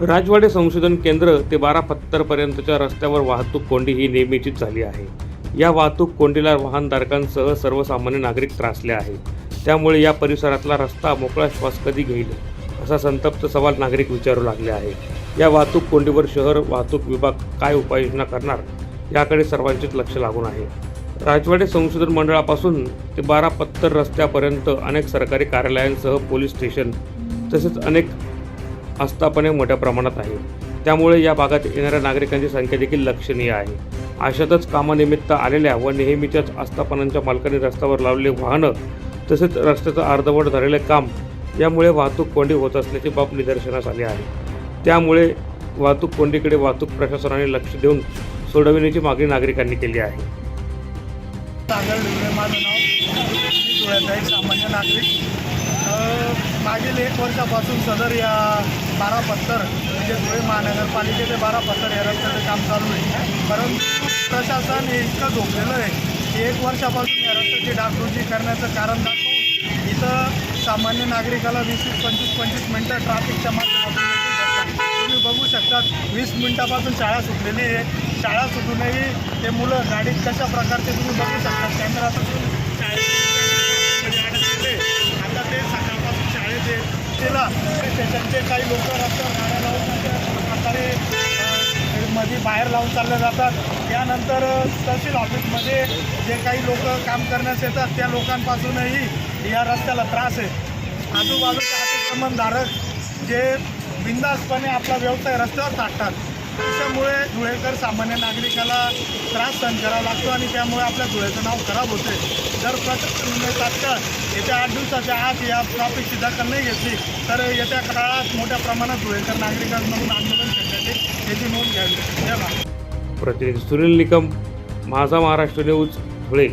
राजवाडे संशोधन केंद्र ते बारा पत्तरपर्यंतच्या रस्त्यावर वाहतूक कोंडी ही नेहमीचीच झाली आहे. या वाहतूक कोंडीला वाहनधारकांसह सर्वसामान्य नागरिक त्रासले आहे. त्यामुळे या परिसरातला रस्ता मोकळा श्वास कधी घेईल असा संतप्त सवाल नागरिक विचारू लागले आहे. या वाहतूक कोंडीवर शहर वाहतूक विभाग काय उपाययोजना करणार याकडे सर्वांचेच लक्ष लागून आहे. राजवाडे संशोधन मंडळापासून ते बारा पत्तर रस्त्यापर्यंत अनेक सरकारी कार्यालयांसह पोलीस स्टेशन तसेच अनेक आस्थापने मोठ्या प्रमाणात आहे. त्यामुळे या भागात येणाऱ्या नागरिकांची संख्या देखील लक्षणीय आहे. अशातच कामानिमित्त आलेल्या व नेहमीच्याच आस्थापनांच्या मालकांनी रस्त्यावर लावलेले वाहनं तसेच रस्त्याचं अर्धवट झालेले काम यामुळे वाहतूक कोंडी होत असल्याची बाब निदर्शनास आली आहे. त्यामुळे वाहतूक कोंडीकडे वाहतूक प्रशासनाने लक्ष देऊन सोडविण्याची मागणी नागरिकांनी केली आहे. सागर माझं नाव. सामान्य नागरिक. मागील एक वर्षापासून सदर या बारा पत्तर म्हणजे धुळे महानगरपालिकेचे बारा पत्तर या रस्त्याचं काम चालू आहे. परंतु प्रशासन हे इतकं झोपलेलं आहे की एक वर्षापासून या रस्त्याची डागडुजी करण्याचं कारण दाखवून इथं सामान्य नागरिकाला वीस वीस पंचवीस पंचवीस मिनटं ट्रॅफिकच्या माध्यमातून तुम्ही बघू शकतात वीस मिनटापासून शाळा सुटलेली आहे. शाळा सुटूनही ते मुलं गाडीत कशा प्रकारचे तुम्ही बघू शकता कॅमेरापासून शाळेत अडकलेले आता ते सकाळपासून शाळेत आहे. त्याला स्टेशनचे काही लोक रस्त्यावर गाड्या लावून प्रकारे मध्ये बाहेर लावून चालले जातात. त्यानंतर तहसील ऑफिसमध्ये जे काही लोक काम करण्यास येतात त्या लोकांपासूनही या रस्त्याला त्रास आहे. आजूबाजूचे अतिक्रमणधारक जे बिंदासपणे आपला व्यवसाय रस्त्यावर टाकतात. त्याच्यामुळे धुळेकर सामान्य नागरिकाला त्रास सहन करावा लागतो आणि त्यामुळे आपल्या धुळेचं नाव खराब होते. जर प्रशासनाने म्हणजे तात्काळ येत्या आठ दिवसाच्या आत या ट्रॉफिकची दखल नाही घेतली तर येत्या काळात मोठ्या प्रमाणात धुळेकर नागरिकांमधून आंदोलन करण्याची याची नोंद घ्यावी धन्यवाद. प्रतिनिधी सुनील निकम माझा महाराष्ट्र न्यूज धुळे.